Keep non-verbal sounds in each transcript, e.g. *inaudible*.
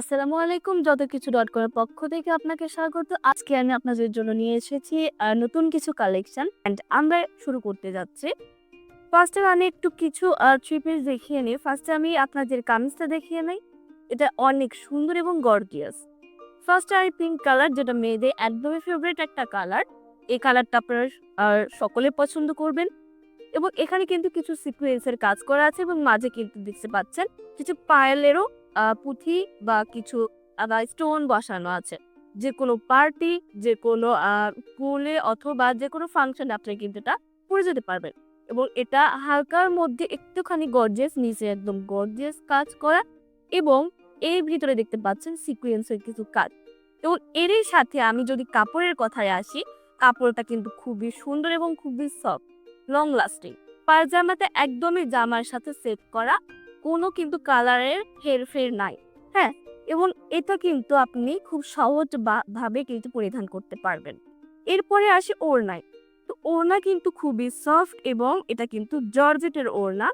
আসসালামু আলাইকুম। যত কিছু ডট কমের পক্ষ থেকে আপনাকে স্বাগত। আজকে আমি আপনাদের জন্য নিয়ে এসেছি নতুন কিছু কালেকশন অ্যান্ড আমরা শুরু করতে যাচ্ছি। ফার্স্টে আমি একটু কিছু থ্রি পিস দেখিয়ে নিই। ফার্স্টে আমি আপনাদের কামিজটা দেখিয়ে নিই। এটা অনেক সুন্দর এবং গর্জিয়াস ফার্স্টে আমি পিঙ্ক কালার যেটা মেয়েদের একদমই ফেভারিট একটা কালার এই কালারটা আপনারা সকলে পছন্দ করবেন। এবং এখানে কিন্তু কিছু সিকুয়েন্সের কাজ করা আছে এবং মাঝে কিন্তু দেখতে পাচ্ছেন, কিছু পায়েলেরও পুঁথি বা কিছু স্টোন বসানো আছে। যে কোনো পার্টি যে কোনো স্কুলে অথবা যে কোনো ফাংশনে আপনি কিন্তু এটা পরে যেতে পারবেন। এবং এটা হালকার মধ্যে একটুখানি গর্জিয়াস নিচে একদম গর্জিয়াস কাজ করা এবং এর ভিতরে দেখতে পাচ্ছেন সিকুয়েন্সের কিছু কাজ। এবং এরই সাথে আমি যদি কাপড়ের কথায় আসি, কাপড়টা কিন্তু খুবই সুন্দর এবং খুবই সফট লং লাস্টিং পায়জামাতে একদমই জামার সাথে সেট করা কোনো কিন্তু কালারের হেরফের নাই। হ্যাঁ এবং এটা কিন্তু আপনি খুব সহজ ভাবে কিন্তু পরিধান করতে পারবেন। এরপরে আসি ওড়নায়। তো ওড়না কিন্তু খুবই সফট এবং এটা কিন্তু জর্জেটের ওড়না।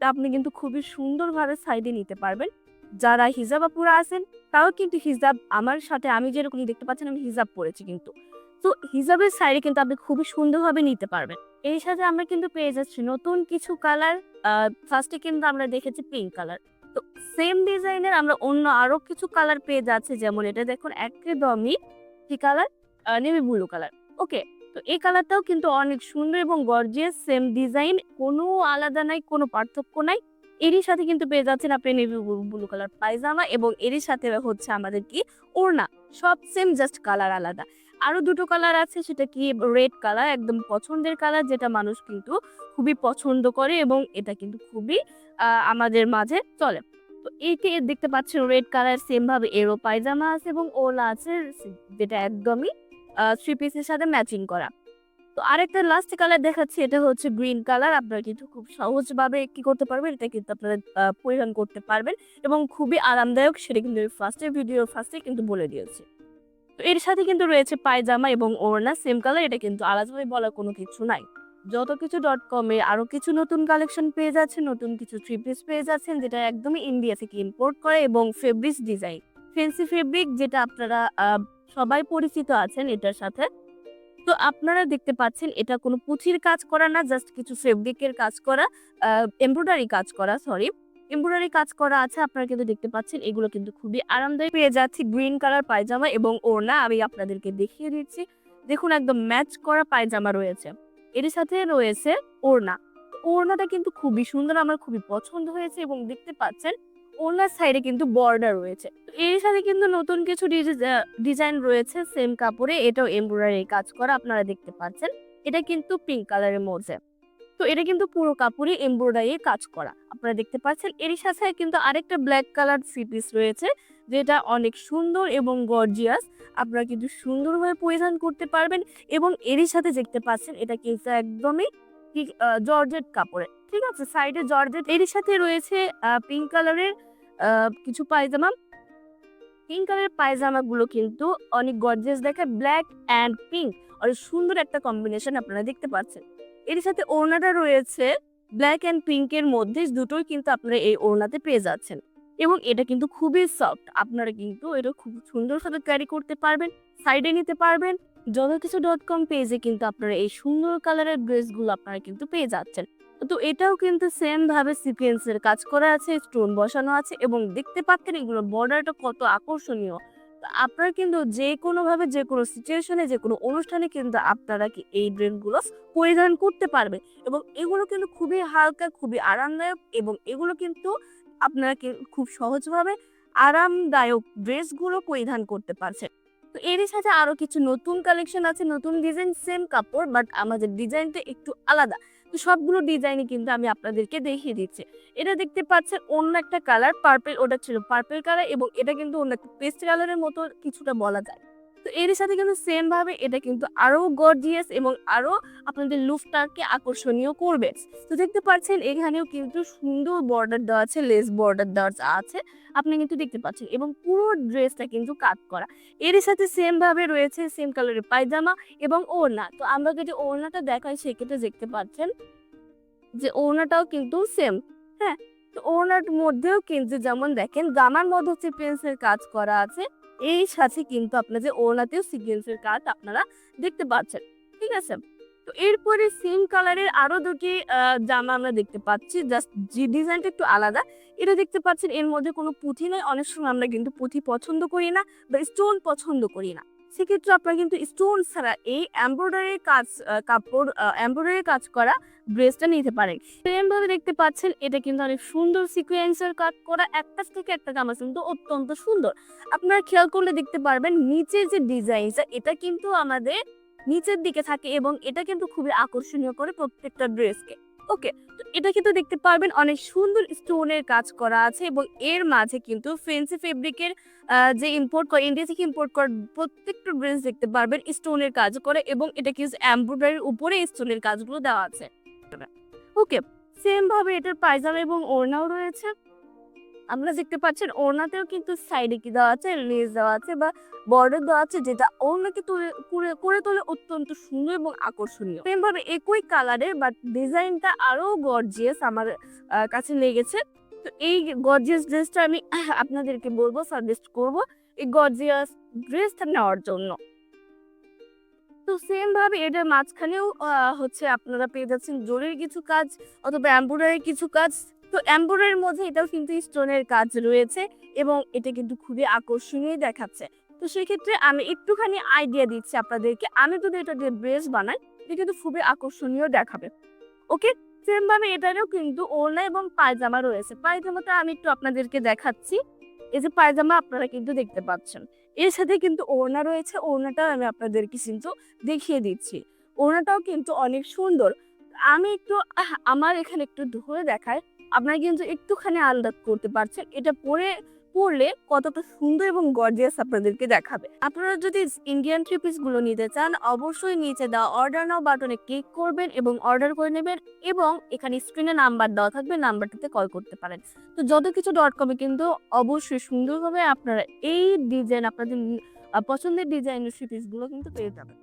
তা আপনি কিন্তু খুবই সুন্দরভাবে সাইডে নিতে পারবেন। যারা হিজাব আপুরা আছেন তাও কিন্তু হিজাব, আমার সাথে আমি যেরকম দেখতে পাচ্ছেন, আমি হিজাব পরেছি কিন্তু। তো হিজাবের সাইডে কিন্তু আপনি খুবই সুন্দরভাবে নিতে পারবেন। এর সাথে আমরা কিন্তু পেয়ে যাচ্ছি নতুন কিছু কালার ফার্স্টে কিন্তু আমরা দেখেছি পিঙ্ক কালার তো সেম ডিজাইনের আমরা অন্য আরও কিছু কালার পেয়ে যাচ্ছি, যেমন এটা দেখুন একদমই কি colour navy blue colour okay তো এই কালারটাও কিন্তু অনেক সুন্দর এবং গর্জিয়াস সেম ডিজাইন কোনো আলাদা নাই, কোনো পার্থক্য নাই। এরই সাথে কিন্তু পেয়ে যাচ্ছেন আপনি নেভি ব্লু কালার পায়জামা এবং এরই সাথে হচ্ছে আমাদের কি ওড়না। সব সেম জাস্ট কালার আলাদা। আরও দুটো কালার আছে, সেটা কি রেড কালার একদম পছন্দের কালার যেটা মানুষ কিন্তু খুবই পছন্দ করে এবং এটা কিন্তু খুবই আমাদের মাঝে চলে। তো এইকে দেখতে পাচ্ছেন রেড কালার সেম ভাবে এরো পায়জামা আছে এবং ওলা আছে, যেটা একদমই থ্রি পিসের সাথে ম্যাচিং করা। তো আরেকটা লাস্ট কালার দেখাচ্ছি, এটা হচ্ছে গ্রিন কালার আপনারা কিন্তু খুব সহজভাবে কি করতে পারবেন, এটা কিন্তু আপনারা পরিধান করতে পারবেন এবং খুবই আরামদায়ক, সেটা কিন্তু ফার্স্টে ভিডিও ফার্স্টে কিন্তু বলে দিয়েছি। তো এর সাথে কিন্তু রয়েছে পায়জামা এবং ওড়না সেম কালার এটা কিন্তু আলাদাভাবে বলার কোনো কিছু নাই। যত কিছু ডট কমে আরও কিছু নতুন কালেকশন পেয়ে যাচ্ছেন, নতুন কিছু থ্রি পিস পেয়ে যাচ্ছেন, যেটা একদমই ইন্ডিয়া থেকে ইম্পোর্ট করে এবং ফেব্রিক্স ডিজাইন ফেন্সি ফেব্রিক যেটা আপনারা সবাই পরিচিত আছেন এটার সাথে। তো আপনারা দেখতে পাচ্ছেন এটা কোনো পুঁথির কাজ করা না জাস্ট কিছু ফেব্রিকের কাজ করা এমব্রয়ডারি কাজ করা সরি এমব্রয়ডারি কাজ করা আছে, আপনারা কিন্তু দেখতে পাচ্ছেন, এগুলো কিন্তু খুবই আরামদায়ক। পেয়ে যাচ্ছি গ্রিন কালার পায়জামা এবং ওড়না, আমি আপনাদেরকে দেখিয়ে দিচ্ছি। দেখুন একদম ম্যাচ করা পায়জামা রয়েছে। এর সাথে রয়েছে ওড়না। ওড়নাটা কিন্তু খুবই সুন্দর, আমার খুবই পছন্দ হয়েছে এবং দেখতে পাচ্ছেন, ওড়নার সাইডে কিন্তু বর্ডার রয়েছে। এর সাথে কিন্তু নতুন কিছু ডিজাইন রয়েছে সেম কাপড়ে, এটাও এমব্রয়ডারি কাজ করা, আপনারা দেখতে পাচ্ছেন। এটা কিন্তু পিঙ্ক কালারের মধ্যে। তো এটা কিন্তু পুরো কাপড়ে এমব্রয়ডারি কাজ করা। আপনারা দেখতে পাচ্ছেন এর সাথে কিন্তু আরেকটা ব্ল্যাক কালার থ্রি পিস রয়েছে, যেটা অনেক সুন্দর এবং গর্জিয়াস আপনারা কিন্তু সুন্দরভাবে পরিধান করতে পারবেন এবং এরই সাথে দেখতে পাচ্ছেন, এটা কিন্তু একদমই জর্জেট কাপড়ে। ঠিক আছে সাইডে জর্জেট এরই সাথে রয়েছে পিঙ্ক কালারের কিছু পায়জামা। পিঙ্ক কালারের পায়জামাগুলো কিন্তু অনেক গর্জিয়াস দেখে ব্ল্যাক অ্যান্ড পিঙ্ক অনেক সুন্দর একটা কম্বিনেশন আপনারা দেখতে পাচ্ছেন। এর সাথে ওড়নাটা রয়েছে ব্ল্যাক অ্যান্ড পিঙ্কের মধ্যে, দুটোই কিন্তু আপনারা এই ওড়নাতে পেয়ে যাচ্ছেন। এবং এটা কিন্তু খুবই সফট আপনারা কিন্তু এটা খুব সুন্দরভাবে ক্যারি করতে পারবেন সাইডে নিতে পারবেন। যত কিছু ডট কম পেজে কিন্তু আপনারা এই সুন্দর কালারের ড্রেসগুলো আপনারা কিন্তু পেয়ে যাচ্ছেন। তো এটাও কিন্তু সেম ভাবে সিকোয়েন্সের কাজ করা আছে স্টোন বসানো আছে এবং দেখতে পাচ্ছেন এগুলো বর্ডারটা কত আকর্ষণীয়। আপনারা কিন্তু যে কোনো ভাবে যে কোনো সিচুয়েশনে যে কোনো অনুষ্ঠানে কিন্তু আপনারা কি এই ড্রেসগুলো পরিধান করতে পারবে এবং এগুলো কিন্তু খুবই হালকা, খুবই আরামদায়ক এবং এগুলো কিন্তু আপনারা খুব সহজভাবে আরামদায়ক ড্রেসগুলো পরিধান করতে পারছেন। তো এরই সাথে আরও কিছু নতুন কালেকশন আছে, নতুন ডিজাইন সেম কাপড় বাট আমাদের ডিজাইনটা একটু আলাদা। তো সবগুলো ডিজাইনই কিন্তু আমি আপনাদেরকে দেখিয়ে দিচ্ছি। এটা দেখতে পাচ্ছেন অন্য একটা কালার, পার্পেল, ওটা ছিল পার্পেল কালার এবং এটা কিন্তু অন্য একটা পেস্ট কালারের মতো কিছুটা বলা যায়। তো এর সাথে কিন্তু সেম ভাবে এটা কিন্তু আরও গর্জিয়াস এবং আরও আপনাদের লুকটাকে আকর্ষণীয় করবে। তো দেখতে পাচ্ছেন, এখানেও কিন্তু সুন্দর বর্ডার দেওয়া আছে লেস বর্ডার দেওয়া আছে। আপনি কিন্তু দেখতে পাচ্ছেন এবং পুরো ড্রেসটা কিন্তু কাট করা। এর সাথে সেম ভাবে রয়েছে সেম কালারের পায়জামা এবং ওড়না। তো আমরা যদি ওড়নাটা দেখাই, সেক্ষেত্রে দেখতে পাচ্ছেন যে ওড়নাটাও কিন্তু সেম হ্যাঁ? তো ওড়নার মধ্যেও কিন্তু যেমন দেখেন জামার মধ্যে সিকোয়েন্সের কাজ করা আছে। এই সাথে কিন্তু আপনার যে ওলাতেও সিকোয়েন্সের কাজ আপনারা দেখতে পাচ্ছেন, ঠিক আছে? তো এরপরে সেম কালারের আরও দুটি জামা আমরা দেখতে পাচ্ছি জাস্ট যে ডিজাইনটা একটু আলাদা। এটা দেখতে পাচ্ছেন এর মধ্যে কোনো পুঁথি নয়, অনেক সময় আমরা কিন্তু পুঁথি পছন্দ করি না বা স্টোন পছন্দ করি না। সেক্ষেত্রে আপনার কিন্তু স্টোন ছাড়া এই এমব্রয়ডারি কাজ কাপড় এমব্রয়ডারি কাজ করা ড্রেসটা নিতে পারেন। সেম ভাবে দেখতে পাচ্ছেন, এটা কিন্তু অনেক সুন্দর সিকোয়েন্সের কাজ করা, একটা থেকে একটা জামা কিন্তু অত্যন্ত সুন্দর। আপনারা খেয়াল করলে দেখতে পারবেন, নিচের যে ডিজাইনটা, এটা কিন্তু আমাদের নিচের দিকে থাকে এবং এটা কিন্তু খুবই আকর্ষণীয় করে প্রত্যেকটা ড্রেসকে ওকে, তো এটা কিন্তু দেখতে পারবেন অনেক সুন্দর স্টোনের কাজ করা আছে এবং এর মাঝে কিন্তু ফেন্সি ফেব্রিকের যে ইম্পোর্ট করে ইন্ডিয়া থেকে ইম্পোর্ট করা প্রত্যেকটা ড্রেস দেখতে পারবেন স্টোনের কাজ করে এবং এটা কিন্তু এমব্রয়ডারির উপরে স্টোনের কাজগুলো দেওয়া আছে। ওকে সেম ভাবে এটার পায়জামা এবং ওড়নাও রয়েছে। আমরা দেখতে পাচ্ছেন ওড়নাতেও কিন্তু সাইডে কি দেওয়া আছে? লেস দেওয়া আছে বা বর্ডার দেওয়া আছে যেটা ওড়নাকে তুলে, করে করে তোলে অত্যন্ত সুন্দর এবং আকর্ষণীয়। সেম ভাবে একই কালারের বাট ডিজাইনটা আরও গর্জিয়াস আমার কাছে লেগেছে। তো এই গর্জিয়াস ড্রেসটা আমি *clears throat* আপনাদেরকে বলব সাজেস্ট করব এই গর্জিয়াস ড্রেসটা নেওয়ার জন্য। তো সেম ভাবে এটার মাঝখানেও হচ্ছে আপনারা পেয়ে যাচ্ছেন জরির কিছু কাজ অথবা এম্ব্রয়ডারির কিছু কাজ। তো এম্ব্রয়ডারির মধ্যে এটাও কিন্তু স্টোনের কাজ রয়েছে এবং এটা কিন্তু খুবই আকর্ষণীয় দেখাচ্ছে। তো সেক্ষেত্রে আমি একটুখানি আইডিয়া দিচ্ছি আপনাদেরকে। আমি যদি এটা দিয়ে ড্রেস বানাই, এটা কিন্তু খুবই আকর্ষণীয় দেখাবে। ওকে সেম ভাবে এটারও কিন্তু ওড়না এবং পায়জামা রয়েছে। পায়জামাটা আমি একটু আপনাদেরকে দেখাচ্ছি। এই যে পায়জামা আপনারা কিন্তু দেখতে পাচ্ছেন। এর সাথে কিন্তু ওড়না রয়েছে। ওড়নাটাও আমি আপনাদেরকে কিন্তু দেখিয়ে দিচ্ছি। ওড়নাটাও কিন্তু অনেক সুন্দর। আমি একটু আমার এখানে একটু ধরে দেখায় আপনারা কিন্তু একটুখানি আলাদা করতে পারছেন। এটা পরে পরলে কতটা সুন্দর এবং গর্জিয়াস আপনাদেরকে দেখাবে। আপনারা যদি ইন্ডিয়ান থ্রি পিসগুলো নিতে চান, অবশ্যই নিচে দেওয়া অর্ডার নাও বাটনে ক্লিক করবেন এবং অর্ডার করে নেবেন এবং এখানে স্ক্রিনে নাম্বার দেওয়া থাকবে নাম্বারটাতে কল করতে পারেন। তো যত কিছু ডট কমে কিন্তু অবশ্যই সুন্দরভাবে আপনারা এই ডিজাইন আপনাদের পছন্দের ডিজাইনের থ্রি পিসগুলো কিন্তু পেয়ে যাবেন।